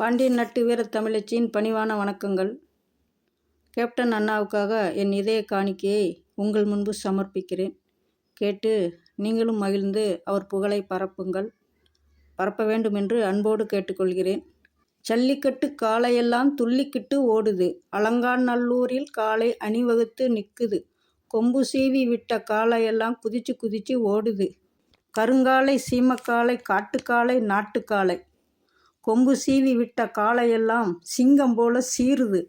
பாண்டியன் நட்டு வீர தமிழச்சியின் பணிவான வணக்கங்கள். கேப்டன் அண்ணாவுக்காக என் இதய காணிக்கையை உங்கள் முன்பு சமர்ப்பிக்கிறேன். கேட்டு நீங்களும் மகிழ்ந்து அவர் புகழை பரப்புங்கள். பரப்ப வேண்டும் என்று அன்போடு கேட்டுக்கொள்கிறேன். ஜல்லிக்கட்டு காளையெல்லாம் துள்ளிக்கிட்டு ஓடுது. அலங்காநல்லூரில் காளை அணிவகுத்து நிற்குது கொம்பு சீவி விட்ட காளையெல்லாம் குதிச்சு குதிச்சு ஓடுது. கருங்காலை சீமக்காளை காட்டுக்காலை நாட்டுக்காலை. கொம்பு சீவி விட்ட காளையெல்லாம் சிங்கம் போல சீருது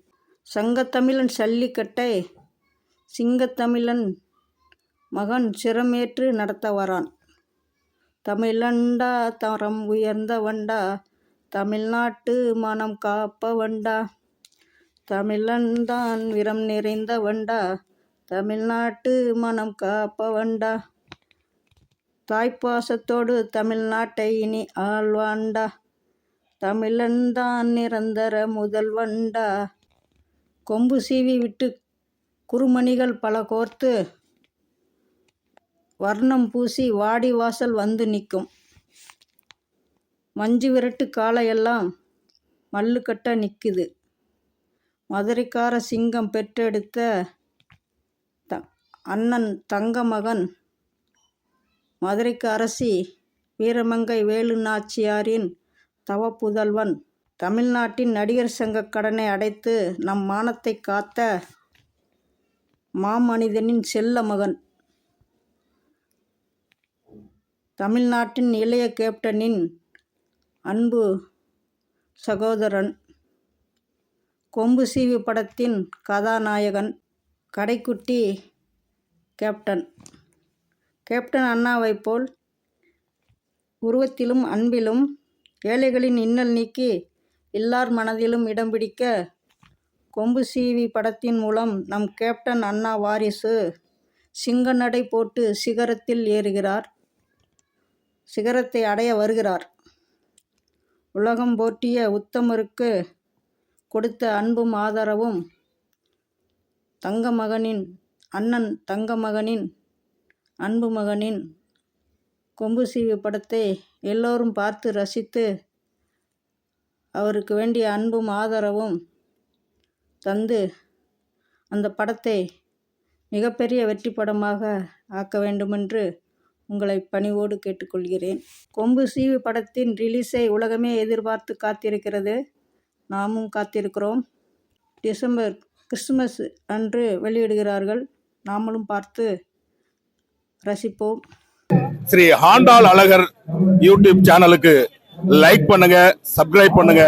சங்கத்தமிழன் சல்லிக்கட்டை சிங்கத்தமிழன் மகன் சிரமேற்று நடத்த வரான் தமிழண்டா தரம் உயர்ந்த வண்டா தமிழ்நாட்டு மனம் காப்ப வண்டா தமிழன்தான் விரம் நிறைந்த வண்டா தமிழ்நாட்டு மனம் காப்ப வண்டா. தாய்ப்பாசத்தோடு தமிழ்நாட்டை இனி ஆழ்வாண்டா தமிழன்தான் நிரந்தர முதல்வன்டா. கொம்பு சீவி விட்டு குறுமணிகள் பல கோர்த்து வர்ணம் பூசி வாடி வாசல் வந்து நிற்கும். மஞ்சு விரட்டு காளையெல்லாம் மல்லுக்கட்டாக நிற்குது மதுரைக்கார சிங்கம் பெற்றெடுத்த த அண்ணன் தங்க மகன் மதுரைக்கு அரசி வீரமங்கை வேலு நாச்சியாரின் தவப்புதல்வன். தமிழ்நாட்டின் நடிகர் சங்க கடனை அடைத்து நம் மானத்தை காத்த மாமனிதனின் செல்ல மகன். தமிழ்நாட்டின் இளைய கேப்டனின் அன்பு சகோதரன். கொம்பு சீவி படத்தின் கதாநாயகன் கடைக்குட்டி கேப்டன். கேப்டன் அண்ணாவைப் போல் உருவத்திலும் அன்பிலும் ஏழைகளின் இன்னல் நீக்கி எல்லார் மனதிலும் இடம் பிடிக்க கொம்பு சீவி படத்தின் மூலம் நம் கேப்டன் அண்ணா வாரிசு சிங்க நடை போட்டு சிகரத்தில் ஏறுகிறார். சிகரத்தை அடைய வருகிறார். உலகம் போற்றிய உத்தமருக்கு கொடுத்த அன்பும் ஆதரவும் தங்க மகனின் அண்ணன் தங்க மகனின் அன்பு மகனின் கொம்பு சீவி படத்தை எல்லோரும் பார்த்து ரசித்து அவருக்கு வேண்டிய அன்பும் ஆதரவும் தந்து அந்த படத்தை மிகப்பெரிய வெற்றி படமாக ஆக்க வேண்டுமென்று உங்களை பணிவோடு கேட்டுக்கொள்கிறேன். கொம்பு சீவி படத்தின் ரிலீஸை உலகமே எதிர்பார்த்து காத்திருக்கிறது. நாமும் காத்திருக்கிறோம். டிசம்பர் கிறிஸ்துமஸ் அன்று வெளியிடுகிறார்கள். நாமளும் பார்த்து ரசிப்போம். ஸ்ரீ ஹாண்டாள் அழகர் யூடியூப் சேனலுக்கு லைக் பண்ணுங்க சப்ஸ்கிரைப் பண்ணுங்க.